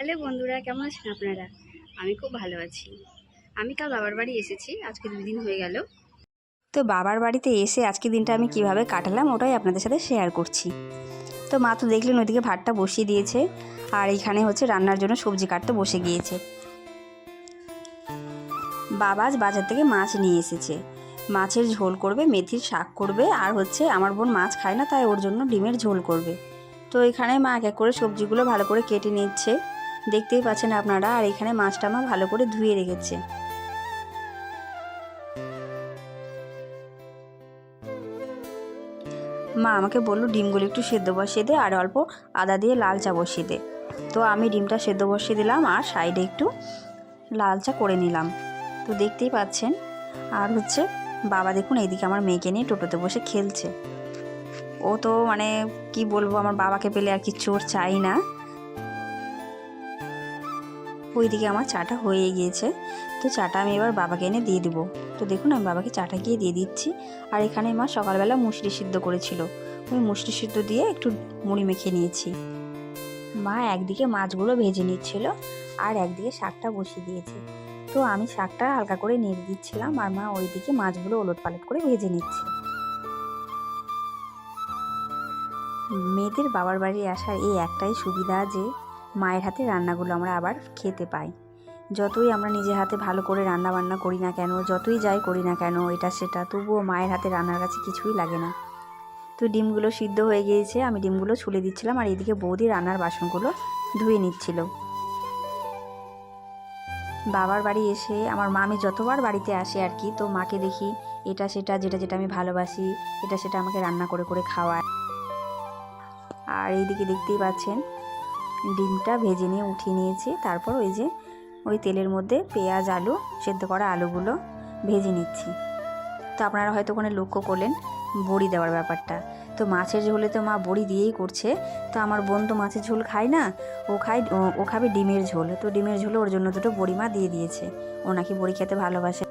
Hello বন্ধুরা, কেমন আছেন আপনারা? আমি খুব ভালো আছি। আমি কাল বাবার বাড়ি এসেছি, আজকে দুদিন হয়ে গেল। তো বাবার বাড়িতে এসে আজকে দিনটা আমি কীভাবে কাটালাম ওটাই আপনাদের সাথে শেয়ার করছি। তো মা তো দেখলেন ওইদিকে ভাতটা বসিয়ে দিয়েছে, আর এইখানে হচ্ছে রান্নার জন্য সবজি কাটতে বসে গিয়েছে। বাবা আজ বাজার থেকে মাছ নিয়ে এসেছে। মাছের ঝোল করবে, মেথির শাক করবে, আর হচ্ছে আমার বোন মাছ খায় না, তাই ওর জন্য ডিমের ঝোল করবে। তো এখানে মা এক এক করে সবজিগুলো ভালো করে কেটে নিচ্ছে। দেখতেই পাচ্ছেন আপনারা, আর এখানে মাছটা মা ভালো করে ধুয়ে রেখেছে। মা আমাকে বলল ডিমগুলো একটু সেদ্ধ বসিয়ে দে, আর অল্প আদা দিয়ে লাল চা বসিয়ে দে। তো আমি ডিমটা সেদ্ধ বসিয়ে দিলাম, আর সাইডে একটু লাল চা করে নিলাম। তো দেখতেই পাচ্ছেন, আর হচ্ছে বাবা দেখুন এইদিকে আমার মেয়েকে নিয়ে টোটোতে বসে খেলছে। ও তো মানে কি বলব, আমার বাবাকে পেলে আর কিচ্ছু ওর চাই না। ওইদিকে আমার চাটা হয়ে গিয়েছে। তো চাটা আমি এবার বাবাকে এনে দিয়ে দিব। তো দেখুন, আমি বাবাকে চাটা গিয়ে দিয়ে দিচ্ছি। আর এখানে মা সকালবেলা মুসড়ি সিদ্ধ করেছিল। ওই মুসড়ি সিদ্ধ দিয়ে একটু মুড়ি মেখে নিয়েছি। মা একদিকে মাছগুলো ভেজে নিচ্ছিল আর একদিকে শাকটা বসিয়ে দিয়েছে। তো আমি শাকটা হালকা করে নেড়ে দিচ্ছিলাম আর মা ওইদিকে মাছগুলো ওলট পালট করে ভেজে নিচ্ছে। মেয়েদের বাবার বাড়ি আসার এই একটাই সুবিধা যে মায়ের হাতে রান্নাগুলো আমরা আবার খেতে পাই। যতই আমরা নিজের হাতে ভালো করে রান্না বান্না করি না কেন, যতই যাই করি না কেন, এটা সেটা, তবুও মায়ের হাতে রান্নার কাছে কিছুই লাগে না। তো ডিমগুলো সিদ্ধ হয়ে গিয়েছে, আমি ডিমগুলো ছুলে দিচ্ছিলাম আর এদিকে বৌদি রান্নার বাসনগুলো ধুয়ে নিচ্ছিল। বাবার বাড়ি এসে, আমার মামি যতবার বাড়িতে আসে আর কি, তো মাকে দেখি এটা সেটা, যেটা যেটা আমি ভালোবাসি, এটা সেটা আমাকে রান্না করে করে খাওয়ায়। আর এইদিকে দেখতেই পাচ্ছেন ডিমটা ভেজে নিয়ে উঠিয়ে নিয়েছি। তারপর ওই যে, ওই তেলের মধ্যে পেঁয়াজ, আলু, সেদ্ধ করা আলুগুলো ভেজে নিচ্ছি। তো আপনারা হয়তো ওখানে লক্ষ্য করলেন বড়ি দেওয়ার ব্যাপারটা। তো মাছের ঝোলে তো মা বড়ি দিয়েই করছে। তো আমার বোন তো মাছের ঝোল খায় না, ও খায়, ও- ও খাবে ডিমের ঝোল। তো ডিমের ঝোলে ওর জন্য দুটো বড়ি মা দিয়ে দিয়েছে। ও নাকি বড়ি খেতে ভালোবাসে।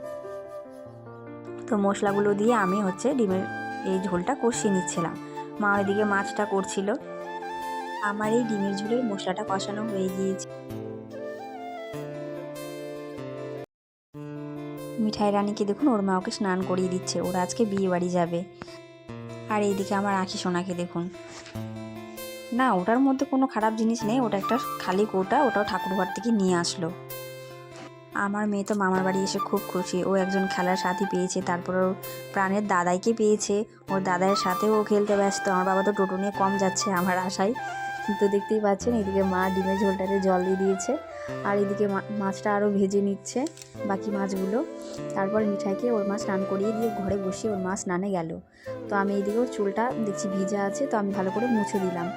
তো মশলাগুলো দিয়ে আমি হচ্ছে ডিমের এই ঝোলটা কষিয়ে নিচ্ছিলাম। মা ওইদিকে মাছটা করছিল। আমার এই ডিমের ঝোলের মশলাটা কষানো হয়ে গিয়েছে। মিঠাই রানীকে দেখুন, ওর মা ওকে স্নান করিয়ে দিচ্ছে, ওরা আজকে বিয়ে বাড়ি যাবে। আর এইদিকে আমার আঁখি সোনাকে দেখুন। না, ওটার মধ্যে কোনো খারাপ জিনিস নেই, ওটা একটা খালি কৌটা, ওটাও ঠাকুরঘর থেকে নিয়ে আসলো। আমার মেয়ে তো মামার বাড়ি এসে খুব খুশি, ও একজন খেলার সাথী পেয়েছে, তারপর ওর প্রাণের দাদাইকে পেয়েছে, ওর দাদাইয়ের সাথেও ও খেলতে ব্যস্ত, আমার বাবা তো টোটো নিয়ে কম যাচ্ছে আমার আশায়। তো দেখতেই পাচ্ছেন, এদিকে মা ডিমের ঝোলটাতে জল দিয়ে দিয়েছে আর এদিকে মাছটা আরও ভেজে নিচ্ছে বাকি মাছগুলো। তারপর মিঠাইকে ওর মা স্নান করিয়ে দিয়ে ঘরে বসিয়ে ওর মা স্নানে গেল। তো আমি এইদিকে ওর চুলটা দেখছি ভিজা আছে, তো আমি ভালো করে মুছে দিলাম।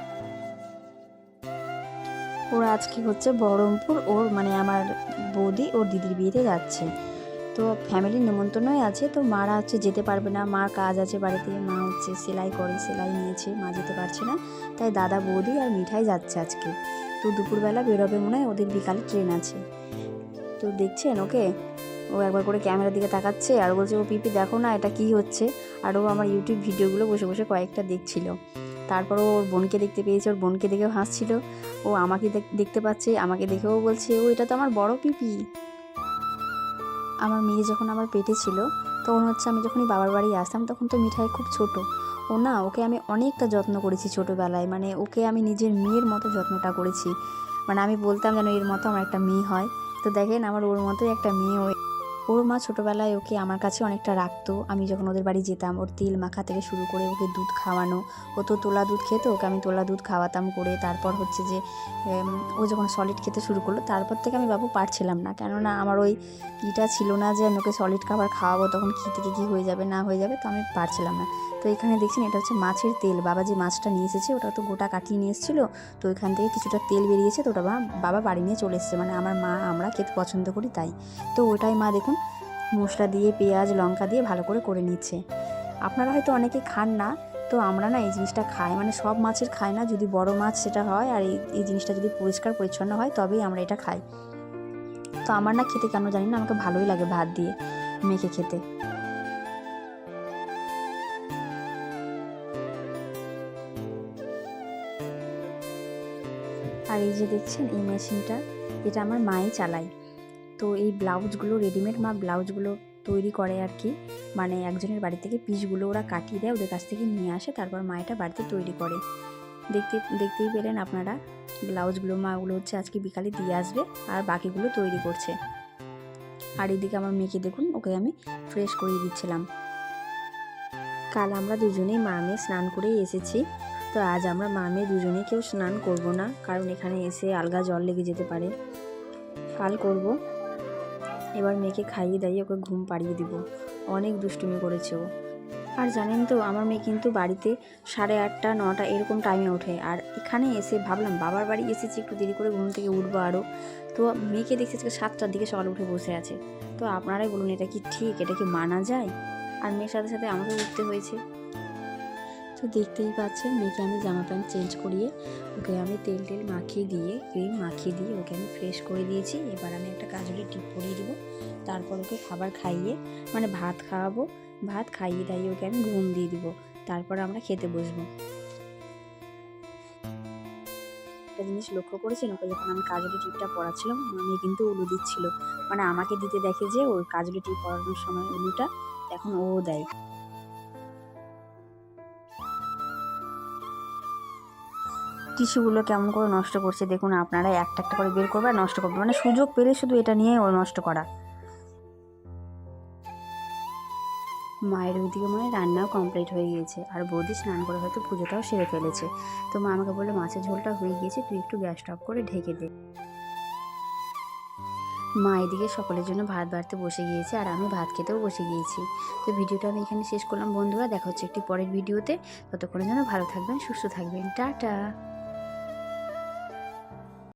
ওরা আজকে হচ্ছে বহরমপুর, ওর মানে আমার বৌদি ওর দিদির বিয়েতে যাচ্ছে। তো ফ্যামিলির নেমন্তন্নই আছে, তো মারা হচ্ছে, যেতে পারবে না। মার কাজ আছে বাড়িতে, মা হচ্ছে সেলাই করে, সেলাই নিয়েছে, মা যেতে পারছে না। তাই দাদা, বৌদি আর মিঠাই যাচ্ছে আজকে। তো দুপুরবেলা বেরোবে মনে হয়, ওদের বিকালে ট্রেন আছে। তো দেখছেন ওকে? ও একবার করে ক্যামেরার দিকে তাকাচ্ছে আর বলছে, ও পিপি, দেখো না এটা কি হচ্ছে? আর ও আমার ইউটিউব ভিডিওগুলো বসে বসে কয়েকটা দেখছিল। তারপর ওর বোনকে দেখতে পেয়েছে, ওর বোনকে দেখেও হাসছিল। ও আমাকে দেখ- দেখতে পাচ্ছে, আমাকে দেখেও বলছে, ও, এটা তো আমার বড় পিপি। আমার মেয়ে যখন আমার পেটে ছিল, তখন হচ্ছে আমি যখনই বাবার বাড়ি আসতাম, তখন তো মিঠাই খুব ছোট। ও না, ওকে আমি অনেকটা যত্ন করেছি ছোটোবেলায়। মানে ওকে আমি নিজের মেয়ের মতো যত্নটা করেছি। মানে আমি বলতাম যেন এর মতো আমার একটা মেয়ে হয়। তো দেখেন, আমার ওর মতোই একটা মেয়ে ওর মা ছোটোবেলায় ওকে আমার কাছে অনেকটা রাখতো। আমি যখন ওদের বাড়ি যেতাম, ওর তেল মাখা থেকে শুরু করে ওকে দুধ খাওয়ানো, ও তো তোলা দুধ খেত, ওকে আমি তোলা দুধ খাওয়াতাম করে। তারপর হচ্ছে যে ও যখন সলিড খেতে শুরু করল, তারপর থেকে আমি বাবু পারছিলাম না। কেননা আমার ওই ইটা ছিল না যে, আমি ওকে সলিড খাবার খাওয়াবো, তখন কী থেকে কী হয়ে যাবে, না হয়ে যাবে, তো আমি পারছিলাম না। তো এখানে দেখছেন, এটা হচ্ছে মাছের তেল। বাবা যে মাছটা নিয়ে এসেছে, ওটা তো গোটা কাটিয়ে নিয়ে এসেছিল, তো ওইখান থেকে কিছুটা তেল বেরিয়েছে, তো ওটা বাবা বাড়ি নিয়ে চলে এসেছে। মানে আমার মা, আমরা খেতে পছন্দ করি তাই। তো ওটাই মা দেখুন মশলা দিয়ে, পেঁয়াজ, লঙ্কা দিয়ে ভালো করে করে নিচ্ছে। আপনারা হয়তো অনেকে খান না, তো আমরা না এই জিনিসটা খাই। মানে সব মাছের খাই না, যদি বড় মাছ সেটা হয় আর এই এই জিনিসটা যদি পরিষ্কার পরিচ্ছন্ন হয়, তবেই আমরা এটা খাই। তো আমার না খেতে কেন জানি না, আমাকে ভালোই লাগে ভাত দিয়ে মেখে খেতে। আর এই যে দেখছেন, এই মেশিনটা, এটা আমার মাই চালায়। তো এই ব্লাউজগুলো রেডিমেড মা ব্লাউজগুলো তৈরি করে আর কি। মানে একজনের বাড়ি থেকে পিসগুলো ওরা কাটিয়ে দেয়, ওদের কাছ থেকে নিয়ে আসে, তারপর মা এটা বাড়িতে তৈরি করে। দেখতে, দেখতেই পেলেন আপনারা, ব্লাউজগুলো মা ওগুলো হচ্ছে আজকে বিকালে দিয়ে আসবে আর বাকিগুলো তৈরি করছে। আর এদিকে আমার মেয়েকে দেখুন, ওকে আমি ফ্রেশ করিয়ে দিচ্ছিলাম। কাল আমরা দুজনেই মা মেয়ে স্নান করেই এসেছি, তো আজ আমরা মা মেয়ে দুজনেই কেউ স্নান করব না, কারণ এখানে এসে আলগা জল লেগে যেতে পারে। কাল করব। এবার মেয়েকে খাইয়ে দাইয়ে ওকে ঘুম পাড়িয়ে দিব। অনেক দুষ্টুমি করেছে ও। আর জানেন তো, আমার মেয়ে কিন্তু বাড়িতে সাড়ে আটটা, নটা এরকম টাইমে ওঠে। আর এখানে এসে ভাবলাম, বাবার বাড়ি এসেছি, একটু দেরি করে ঘুম থেকে উঠবো আরও তো মেয়েকে দেখছি আজকে সাতটার দিকে সকালে উঠে বসে আছে। তো আপনারাই বলুন, এটা কি ঠিক? এটা কি মানা যায়? আর মেয়ের সাথে সাথে আমাকে উঠতে হয়েছে। তো দেখতেই পাচ্ছেন, মেয়েকে আমি জামা প্যান্ট চেঞ্জ করিয়ে ওকে আমি তেল টেল মাখিয়ে দিয়ে ক্রিম মাখিয়ে দিয়ে ওকে আমি ফ্রেশ করে দিয়েছি। এবার আমি একটা কাজলের টিপ পরিয়ে দিব। তারপর ওকে খাবার খাইয়ে মানে ভাত খাওয়াবো। ভাত খাইয়ে দাইয়ে ওকে আমি ঘুম দিয়ে দিব। তারপর আমরা খেতে বসবো। একটা জিনিস লক্ষ্য করেছেন? ওকে যখন আমি কাজলের টিপটা পড়াচ্ছিলাম আমি কিন্তু উলু দিচ্ছিল। মানে আমাকে দিতে দেখে যে ওই কাজলের টিপ পড়ানোর সময় উলুটা এখন ও দেয়। টিস্যুগুলো কেমন করে নষ্ট করছে, দেখুন, আপনারা একটা একটা করে বের করবে আর নষ্ট করবে। মানে সুযোগ পেলে শুধু এটা নিয়ে ও নষ্ট করা। মায়ের ওইদিকে মনে রান্নাও কমপ্লিট হয়ে গিয়েছে। আর বৌদি স্নান করে হয়তো পুজোটাও সেরে ফেলেছে। তো মা আমাকে বলল, মাছের ঝোলটা হয়ে গিয়েছে, তুই একটু গ্যাসটা অফ করে ঢেকে দে। মা এদিকে সকলের জন্য ভাত বাড়তে বসে গিয়েছে আর আমি ভাত খেতেও বসে গিয়েছি। তো ভিডিওটা আমি এখানে শেষ করলাম। বন্ধুরা, দেখা হচ্ছে একটি পরের ভিডিওতে। ততক্ষণের জন্য ভালো থাকবেন, সুস্থ থাকবেন। টাটা!